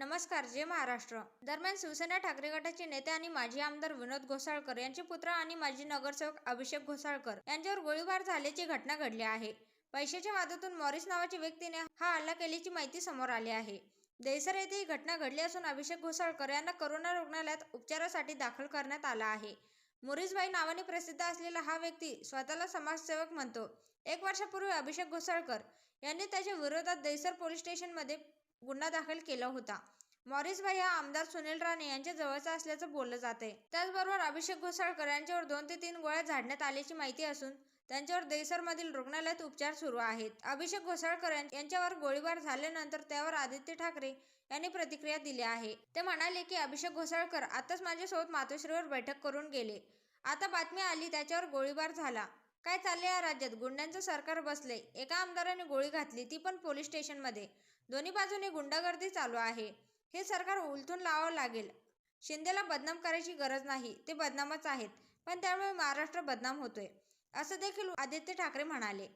नमस्कार जे महाराष्ट्र. दरम्यान शिवसेना ठाकरे गटाचे नेते आणि माजी आमदार विनोद घोसाळकर यांचे पुत्र आणि माजी नगरसेवक अभिषेक घोसाळकर यांच्यावर गोळीबार झाल्याची घटना घडली आहे. पैशाच्या वादातून मॉरिस नावाच्या व्यक्तीने हा हल्ला केल्याची माहिती समोर आली आहे. देसर येथे ही घटना घडली असून अभिषेक घोसाळकर यांना करोना रुग्णालयात उपचारासाठी दाखल करण्यात आला आहे. मुरीजबाई नावाने प्रसिद्ध असलेला हा व्यक्ती स्वतःला समाजसेवक म्हणतो. एक वर्षापूर्वी अभिषेक घोसाळकर यांनी त्याच्या विरोधात दहिसर पोलीस स्टेशनमध्ये गुन्हा दाखल केला होता. मॉरिसभाई हा आमदार सुनील राणे यांच्या जवळचा असल्याचं बोललं जाते त्याचबरोबर अभिषेक घोसाळकर यांच्यावर दोन ते तीन गोळ्या झाडण्यात आल्याची माहिती असून त्यांच्यावर देसरमधील रुग्णालयात उपचार सुरू आहेत. अभिषेक घोसाळकर यां- यांच्यावर गोळीबार झाल्यानंतर त्यावर आदित्य ठाकरे यांनी प्रतिक्रिया दिली आहे. ते म्हणाले की अभिषेक घोसाळकर आताच माझ्यासोबत मातोश्रीवर बैठक करून गेले. आता बातमी आली त्याच्यावर गोळीबार झाला. काय चालले या राज्यात? गुंड्यांचं सरकार बसले एका आमदाराने गोळी घातली ती पण पोलीस स्टेशनमध्ये. दोन्ही बाजूने गुंडागर्दी चालू आहे. हे सरकार उलथून लावावं लागेल. शिंदेला बदनाम करायची गरज नाही ते बदनामच आहेत. पण त्यामुळे महाराष्ट्र बदनाम होतोय. असं देखील आदित्य ठाकरे म्हणाले.